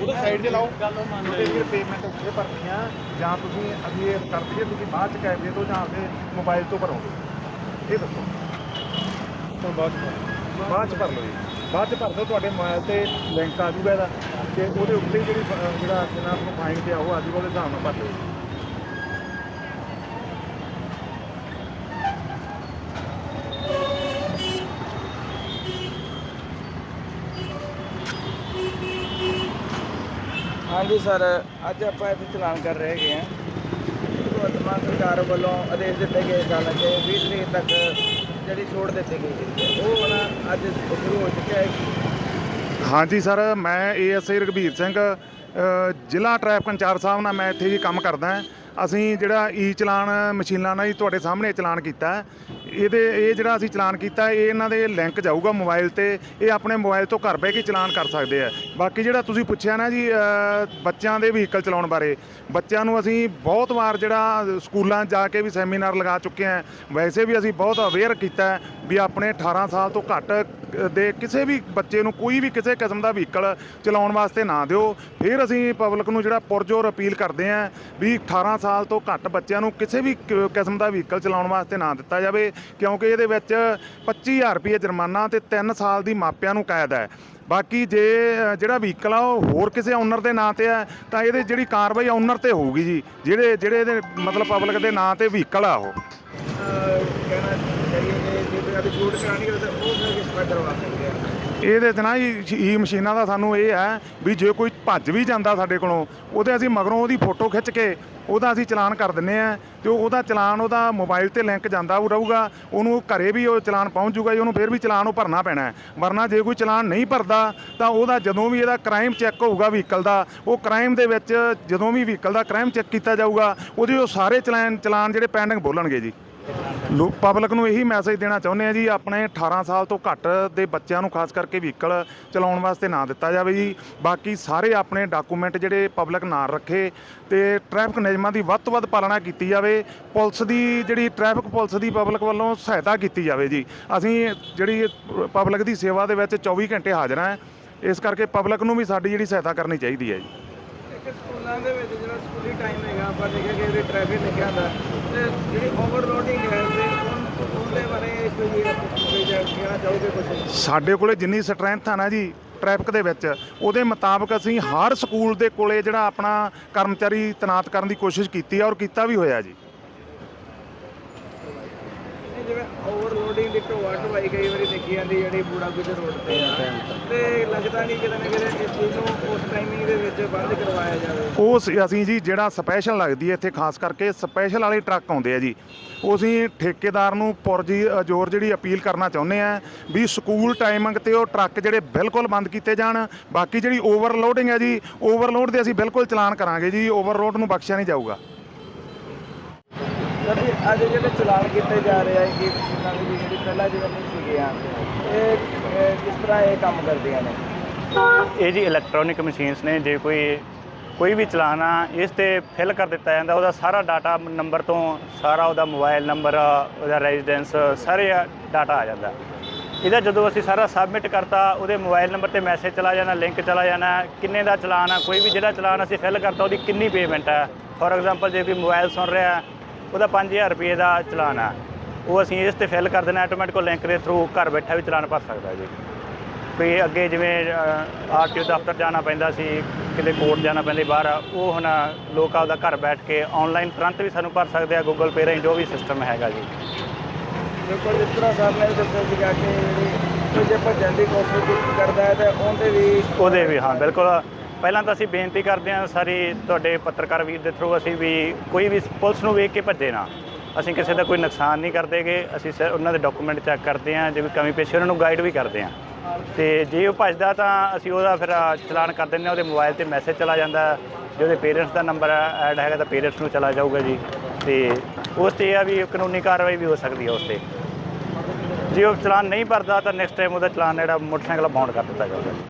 ਉਹਦੇ ਸਾਈਡ 'ਤੇ ਲਾਓ। ਉਹਦੇ ਫਿਰ ਪੇਮੈਂਟ ਉੱਥੇ ਭਰਨੀ ਆ ਜਾਂ ਤੁਸੀਂ ਅਸੀਂ ਇਹ ਕਰ ਦਈਏ ਤੁਸੀਂ ਬਾਅਦ 'ਚ ਕੈਮਰੇ ਤੋਂ ਜਾਂ ਆਪਦੇ ਮੋਬਾਈਲ ਤੋਂ ਭਰੋਗੇ। ਇਹ ਦੱਸੋ। ਤੋਂ ਬਾਅਦ ਬਾਅਦ 'ਚ ਭਰ ਲਓ ਜੀ। ਬਾਅਦ 'ਚ ਭਰ ਦਿਓ ਤੁਹਾਡੇ ਮੋਬਾਈਲ ਤੇ ਲਿੰਕ ਆ ਜੂਗਾ ਇਹਦਾ। ਤੇ ਉਹਦੇ ਉੱਤੇ ਜਿਹੜੀ ਜਿਹੜਾ ਜਿੰਨਾ ਤੁਹਾਨੂੰ ਫਾਈਨ ਤੇ ਆ ਉਹ ਆ ਜੂਗਾ ਉਹਦੇ ਹਿਸਾਬ ਨਾਲ ਭਰ ਲਓ ਹਾਂਜੀ ਸਰ, ਅੱਜ ਆਪਾਂ ਇੱਥੇ ਚਲਾਨ ਕਰ ਰਹੇ ਹੈਗੇ ਹਾਂ। ਵਰਤਮਾਨ ਸਰਕਾਰ ਵੱਲੋਂ ਆਦੇਸ਼ ਦਿੱਤੇ ਗਏ ਸਨ ਕਿ 20 ਤਰੀਕ ਤੱਕ ਜਿਹੜੀ ਛੋੜ ਦਿੱਤੀ ਗਈ ਹੈ ਉਹ ਹੁਣ ਅੱਜ ਸ਼ੁਰੂ ਹੋ ਚੁੱਕਿਆ ਹੈ। ਹਾਂਜੀ ਸਰ, ਮੈਂ ਏਐਸਆਈ ਰਘਬੀਰ ਸਿੰਘ ਜ਼ਿਲ੍ਹਾ ਟ੍ਰੈਫਿਕ ਇੰਚਾਰਜ ਸਾਹਿਬ ਨਾਲ ਮੈਂ ਇੱਥੇ ਜੀ ਕੰਮ ਕਰਦਾ ਹਾਂ। ਅਸੀਂ ਜਿਹੜਾ ਈ ਚਲਾਨ ਮਸ਼ੀਨਾਂ ਨਾਲ ਹੀ ਤੁਹਾਡੇ ਸਾਹਮਣੇ ਚਲਾਨ ਕੀਤਾ ਹੈ। ਇਹਦੇ ਇਹ ਜਿਹੜਾ ਅਸੀਂ ਚਲਾਨ ਕੀਤਾ ਇਹ ਇਹਨਾਂ ਦੇ ਲਿੰਕ ਜਾਊਗਾ ਮੋਬਾਈਲ ਤੇ। ਇਹ ਆਪਣੇ ਮੋਬਾਈਲ ਤੋਂ ਘਰ ਬਹਿ ਕੇ ਚਲਾਨ ਕਰ ਸਕਦੇ ਆ ਬਾਕੀ ਜਿਹੜਾ ਤੁਸੀਂ ਪੁੱਛਿਆ ਨਾ ਜੀ ਅ, ਬੱਚਿਆਂ ਦੇ ਵਹੀਕਲ ਚਲਾਉਣ ਬਾਰੇ ਬੱਚਿਆਂ ਨੂੰ ਅਸੀਂ ਬਹੁਤ ਵਾਰ ਜਿਹੜਾ ਸਕੂਲਾਂ 'ਚ ਜਾ ਕੇ ਵੀ ਸੈਮੀਨਾਰ ਲਗਾ ਚੁੱਕੇ ਹਾਂ। ਵੈਸੇ ਵੀ ਅਸੀਂ ਬਹੁਤ ਅਵੇਅਰ ਕੀਤਾ ਹੈ ਵੀ ਆਪਣੇ 18 ਸਾਲ ਤੋਂ ਘੱਟ ਦੇ ਕਿਸੇ ਵੀ ਬੱਚੇ ਨੂੰ ਕੋਈ ਵੀ ਕਿਸੇ ਕਿਸਮ ਦਾ ਵਹੀਕਲ ਚਲਾਉਣ ਵਾਸਤੇ ਨਾ ਦਿਓ। ਫਿਰ ਅਸੀਂ ਪਬਲਿਕ ਨੂੰ ਜਿਹੜਾ ਪੁਰਜੋਰ ਅਪੀਲ ਕਰਦੇ ਹਾਂ ਵੀ 18 ਸਾਲ ਤੋਂ ਘੱਟ ਬੱਚਿਆਂ ਨੂੰ ਕਿਸੇ ਵੀ ਕ- ਕਿਸਮ ਦਾ ਵਹੀਕਲ ਚਲਾਉਣ ਵਾਸਤੇ ਨਾ ਦਿੱਤਾ ਜਾਵੇ ਕਿਉਂਕਿ ਇਹਦੇ ਵਿੱਚ 25000 ਰੁਪਏ ਜੁਰਮਾਨਾ ਤੇ 3 ਸਾਲ ਦੀ ਮਾਪਿਆਂ ਨੂੰ ਕੈਦ ਹੈ। ਬਾਕੀ ਜੇ ਅ, ਜਿਹੜਾ ਵਹੀਕਲ ਆ ਉਹ ਹੋਰ ਕਿਸੇ ਓਨਰ ਦੇ ਨਾਂ ਤੇ ਹੈ ਤਾਂ ਇਹਦੇ ਜਿਹੜੀ ਕਾਰਵਾਈ ਓਨਰ ਤੇ ਹੋਊਗੀ ਜੀ ਜਿਹੜੇ ਜਿਹੜੇ ਇਹਦੇ ਮਤਲਬ ਪਬਲਿਕ ਦੇ ਨਾਂ ਤੇ ਵਹੀਕਲ ਆ ਉਹ। ਕਹਿਣਾ ਚਾਹੀਏ ਕਿ ਜੇ ਕੋਈ ਆਪਣੀ ਛੂਟ ਕਰਾਣੀ ਹੋਵੇ ਤਾਂ ਉਹ ਫਿਰ ਕਿਸ ਤਰ੍ਹਾਂ ਕਰਵਾ ਸਕਦੇ ਆ? ਇਹਦੇ ਤੇ ਨਾ ਜੀ ਈ ਮਸ਼ੀਨਾਂ ਦਾ ਸਾਨੂੰ ਇਹ ਹੈ ਵੀ ਜੇ ਕੋਈ ਭੱਜ ਵੀ ਜਾਂਦਾ ਸਾਡੇ ਕੋਲੋਂ, ਉਹਦੇ ਅਸੀਂ ਮਗਰੋਂ ਉਹਦੀ ਫੋਟੋ ਖਿੱਚ ਕੇ ਉਹਦਾ ਅਸੀਂ ਚਲਾਨ ਕਰ ਦਿੰਨੇ ਆ ਤੇ ਉਹਦਾ ਚਲਾਨ ਉਹਦਾ ਮੋਬਾਈਲ ਤੇ ਲਿੰਕ ਜਾਂਦਾ ਉਹ ਰਹੂਗਾ, ਉਹਨੂੰ ਘਰੇ ਵੀ ਉਹ ਚਲਾਨ ਪਹੁੰਚ ਜੂਗਾ ਜੀ, ਉਹਨੂੰ ਫਿਰ ਵੀ ਚਲਾਨ ਉਹ ਭਰਨਾ ਪੈਣਾ ਹੈ। ਵਰਨਾ ਜੇ ਕੋਈ ਚਲਾਨ ਨਹੀਂ ਭਰਦਾ ਤਾਂ ਉਹਦਾ ਜਦੋਂ ਵੀ ਇਹਦਾ ਕ੍ਰਾਈਮ ਚੈੱਕ ਹੋਊਗਾ ਵਹੀਕਲ ਦਾ, ਉਹ ਕ੍ਰਾਈਮ ਦੇ ਵਿੱਚ ਜਦੋਂ ਵੀ ਵਹੀਕਲ ਦਾ ਕ੍ਰਾਈਮ ਚੈੱਕ ਕੀਤਾ ਜਾਊਗਾ, ਉਹਦੇ ਉਹ ਸਾਰੇ ਚਲਾਨ ਚਲਾਨ ਜਿਹੜੇ ਪੈਂਡਿੰਗ ਬੋਲਣਗੇ ਜੀ। ਲੋਕ ਪਬਲਿਕ ਨੂੰ ਇਹੀ ਮੈਸੇਜ ਦੇਣਾ ਚਾਹੁੰਦੇ ਆ ਜੀ, ਆਪਣੇ 18 ਸਾਲ ਤੋਂ ਘੱਟ ਦੇ ਬੱਚਿਆਂ ਨੂੰ ਖਾਸ ਕਰਕੇ ਵਹੀਕਲ ਚਲਾਉਣ ਵਾਸਤੇ ਨਾ ਦਿੱਤਾ ਜਾਵੇ ਜੀ। ਬਾਕੀ ਸਾਰੇ ਆਪਣੇ ਡਾਕੂਮੈਂਟ ਜਿਹੜੇ ਪਬਲਿਕ ਨਾਲ ਰੱਖੇ ਤੇ ਟ੍ਰੈਫਿਕ ਨਿਯਮਾਂ ਦੀ ਵੱਧ ਤੋਂ ਵੱਧ ਪਾਲਣਾ ਕੀਤੀ ਜਾਵੇ। ਪੁਲਿਸ ਦੀ ਜਿਹੜੀ ਟ੍ਰੈਫਿਕ ਪੁਲਿਸ ਦੀ ਪਬਲਿਕ ਵੱਲੋਂ ਸਹਾਇਤਾ ਕੀਤੀ ਜਾਵੇ ਜੀ। ਅਸੀਂ ਜਿਹੜੀ ਪਬਲਿਕ ਦੀ ਸੇਵਾ ਦੇ ਵਿੱਚ 24 ਘੰਟੇ ਹਾਜ਼ਰ ਹਾਂ। ਇਸ ਕਰਕੇ ਪਬਲਿਕ ਨੂੰ ਵੀ ਸਾਡੀ ਜਿਹੜੀ ਸਹਾਇਤਾ ਕਰਨੀ ਚਾਹੀਦੀ ਹੈ ਜੀ। ਇੱਕ ਦੇ ਵਿੱਚ ਜਿਹੜਾ ਸਕੂਲੀ ਟਾਈਮ ਹੈਗਾ, ਆਪਾਂ ਦੇਖਿਆ ਕਿ ਇਹਦੇ ਟ੍ਰੈਫਿਕ ਲਿਖਿਆ ਹੁੰਦਾ। ਤੇ ਜਿਹੜੀ ਓਵਰਲੋਡਿੰਗ ਹੈ, ਤੇ ਉਨ- ਉਹਦੇ ਬਾਰੇ ਕੋਈ ਕੋਈ ਕਹਿਣਾ ਚਾਹੋਗੇ ਕੁਝ ਸਾਡੇ ਕੋਲੇ ਜਿੰਨੀ ਸਟਰੈਂਥ ਆ ਨਾ ਜੀ ਟ੍ਰੈਫਿਕ ਦੇ ਵਿੱਚ, ਉਹਦੇ ਮੁਤਾਬਕ ਅਸੀਂ ਹਰ ਸਕੂਲ ਦੇ ਕੋਲੇ ਜਿਹੜਾ ਆਪਣਾ ਕਰਮਚਾਰੀ ਤੈਨਾਤ ਕਰਨ ਦੀ ਕੋਸ਼ਿਸ਼ ਕੀਤੀ ਆ ਔਰ ਕੀਤਾ ਵੀ ਹੋਇਆ ਜੀ। ਜਿਵੇਂ ਓਵਰਲੋਡਿੰਗ ਦੀ ਢੋਆ ਢਵਾਈ ਕਈ ਵਾਰੀ ਦੇਖੀ ਜਾਂਦੀ ਜਿਹੜੀ ਬੂੜਾ ਗੁਜਰ ਰੋਡ ਤੇ ਆ। ਤੇ ਲੱਗਦਾ ਨਹੀਂ ਕਿਤੇ ਨਾ ਕਿਤੇ ਇਸ ਚੀਜ਼ ਨੂੰ ਉਸ ਟਾਈਮਿੰਗ ਦੇ ਵਿੱਚ ਬੰਦ ਕਰਵਾਇਆ ਜਾਵੇ। ਉਹ ਅਸੀਂ ਜੀ ਜਿਹੜਾ ਸਪੈਸ਼ਲ ਲੱਗਦੀ ਹੈ ਇੱਥੇ ਖਾਸ ਕਰਕੇ ਸਪੈਸ਼ਲ ਵਾਲੇ ਟਰੱਕ ਆਉਂਦੇ ਆ ਜੀ। ਉਹ ਅਸੀਂ ਠੇਕੇਦਾਰ ਨੂੰ ਪੁਰਜੀ ਜ਼ੋਰ ਜਿਹੜੀ ਅਪੀਲ ਕਰਨਾ ਚਾਹੁੰਦੇ ਆ ਵੀ ਸਕੂਲ ਟਾਈਮਿੰਗ ਤੇ ਉਹ ਟਰੱਕ ਜਿਹੜੇ ਬਿਲਕੁਲ ਬੰਦ ਕੀਤੇ ਜਾਣ। ਬਾਕੀ ਜਿਹੜੀ ਓਵਰਲੋਡਿੰਗ ਹੈ ਜੀ ਓਵਰਲੋਡ ਦੇ ਅਸੀਂ ਬਿਲਕੁਲ ਚਲਾਨ ਕਰਾਂਗੇ ਜੀ ਓਵਰਲੋਡ ਨੂੰ ਬਖਸ਼ਿਆ ਨਹੀਂ ਜਾਊਗਾ। ਸਰ ਜੀ ਅੱਜ ਜਿਹੜੇ ਚਲਾਨ ਕੀਤੇ ਜਾ ਰਹੇ ਆ ਕਿ ਇਹਨਾਂ ਦੀ ਜਿਹੜੀ ਪਹਿਲਾਂ ਜਿਹੜਾ ਨਹੀਂ ਸੀਗੇ ਇਹ ਇਹ ਕਿਸ ਤਰ੍ਹਾਂ ਇਹ ਕੰਮ ਕਰਦੀਆਂ ਨੇ? ਇਹ ਜੀ ਇਲੈਕਟ੍ਰੋਨਿਕ ਮਸ਼ੀਨਸ ਨੇ, ਜੇ ਕੋਈ ਕੋਈ ਵੀ ਚਲਾਨ ਆ, ਇਸ ਤੇ ਫਿਲ ਕਰ ਦਿੱਤਾ ਜਾਂਦਾ, ਉਹਦਾ ਸਾਰਾ ਡਾਟਾ ਨੰਬਰ ਤੋਂ ਸਾਰਾ ਉਹਦਾ ਮੋਬਾਈਲ ਨੰਬਰ ਉਹਦਾ ਰੈਜ਼ੀਡੈਂਸ ਸਾਰੇ ਡਾਟਾ ਆ ਜਾਂਦਾ। ਇਹਦਾ ਜਦੋਂ ਅਸੀਂ ਸਾਰਾ ਸਬਮਿਟ ਕਰਤਾ, ਉਹਦੇ ਮੋਬਾਈਲ ਨੰਬਰ ਤੇ ਮੈਸੇਜ ਚਲਾ ਜਾਣਾ ਲਿੰਕ ਚਲਾ ਜਾਣਾ, ਕਿੰਨੇ ਦਾ ਚਲਾਨ ਆ, ਕੋਈ ਵੀ ਜਿਹੜਾ ਚਲਾਨ ਅਸੀਂ ਫਿਲ ਕਰਤਾ, ਉਹਦੀ ਕਿੰਨੀ ਪੇਮੈਂਟ ਆ। ਫੋਰ ਐਗਜ਼ਾਮਪਲ ਜੇ ਕੋਈ ਮੋਬਾਈਲ ਸੁਣ ਰਿਹਾ ਉਹਦਾ 5000 ਰੁਪਏ ਦਾ ਚਲਾਨ ਆ। ਉਹ ਅਸੀਂ ਇਸ ਤੇ ਫਿਲ ਕਰ ਦੇਣਾ ਆਟੋਮੈਟਿਕ ਲਿੰਕ ਦੇ ਥਰੂ ਘਰ ਬੈਠਾ ਵੀ ਚਲਾਨ ਭਰ ਸਕਦਾ ਜੀ। ਵੀ ਅੱਗੇ ਜਿਵੇਂ ਆਰਟੀਓ ਦਫ਼ਤਰ ਜਾਣਾ ਪੈਂਦਾ ਸੀ ਕਿਤੇ ਕੋਰਟ ਜਾਣਾ ਪੈਂਦਾ ਬਾਹਰ ਉਹ ਹੁਣ ਲੋਕ ਆਪਦਾ ਘਰ ਬੈਠ ਕੇ ਆਨਲਾਈਨ ਤੁਰੰਤ ਵੀ ਸਾਨੂੰ ਭਰ ਸਕਦੇ ਆ ਗੂਗਲ ਪੇ ਰਾਹੀਂ ਜੋ ਵੀ ਸਿਸਟਮ ਹੈਗਾ ਜੀ। ਬਿਲਕੁਲ ਜਿਸ ਤਰ੍ਹਾਂ ਸਰ ਨੇ ਦੱਸਿਆ ਸੀਗਾ ਕਿ ਜਿਹੜੀ ਕੋਈ ਜੇ ਭੱਜਣ ਦੀ ਕੋਸ਼ਿਸ਼ ਕਰਦਾ ਹੈ ਤੇ ਉਹਦੇ ਵੀ ਉਹਦੇ ਵੀ ਹਾਂ ਬਿਲਕੁਲ। ਪਹਿਲਾਂ ਤਾਂ ਅਸੀਂ ਬੇਨਤੀ ਕਰਦੇ ਹਾਂ ਸਾਰੀ ਤੁਹਾਡੇ ਪੱਤਰਕਾਰ ਵੀਰ ਦੇ ਥਰੂ ਅਸੀਂ ਵੀ ਕੋਈ ਵੀ ਪੁਲਿਸ ਨੂੰ ਵੇਖ ਕੇ ਭੱਜੇ ਨਾ। ਅਸੀਂ ਕਿਸੇ ਦਾ ਕੋਈ ਨੁਕਸਾਨ ਨਹੀਂ ਕਰਦੇਗੇ ਅਸੀਂ ਸਿਰ ਉਹਨਾਂ ਦੇ ਡਾਕੂਮੈਂਟ ਚੈੱਕ ਕਰਦੇ ਹਾਂ, ਜੇ ਕੋਈ ਕਮੀ ਪੇਸ਼ੀ ਉਹਨਾਂ ਨੂੰ ਗਾਈਡ ਵੀ ਕਰਦੇ ਹਾਂ। ਤੇ ਜੇ ਉਹ ਭੱਜਦਾ ਤਾਂ ਅਸੀਂ ਉਹਦਾ ਫਿਰ ਚਲਾਨ ਕਰ ਦਿੰਦੇ ਹਾਂ, ਉਹਦੇ ਮੋਬਾਈਲ ਤੇ ਮੈਸੇਜ ਚਲਾ ਜਾਂਦਾ। ਜੇ ਉਹਦੇ ਪੇਰੈਂਟਸ ਦਾ ਨੰਬਰ ਐਡ ਹੈਗਾ ਤਾਂ ਪੇਰੈਂਟਸ ਨੂੰ ਚਲਾ ਜਾਊਗਾ ਜੀ। ਤੇ ਉਸ ਤੇ ਇਹ ਆ ਵੀ ਕਾਨੂੰਨੀ ਕਾਰਵਾਈ ਵੀ ਹੋ ਸਕਦੀ ਹੈ ਉਸ ਤੇ। ਜੇ ਉਹ ਚਲਾਨ ਨਹੀਂ ਭਰਦਾ ਤਾਂ ਨੈਕਸਟ ਟਾਈਮ ਉਹਦਾ ਚਲਾਨ ਜਿਹੜਾ ਮੋਟਰਸਾਈਕਲ ਬਾਉਂਡ ਕਰ ਦਿੱਤਾ ਜਾਊਗਾ।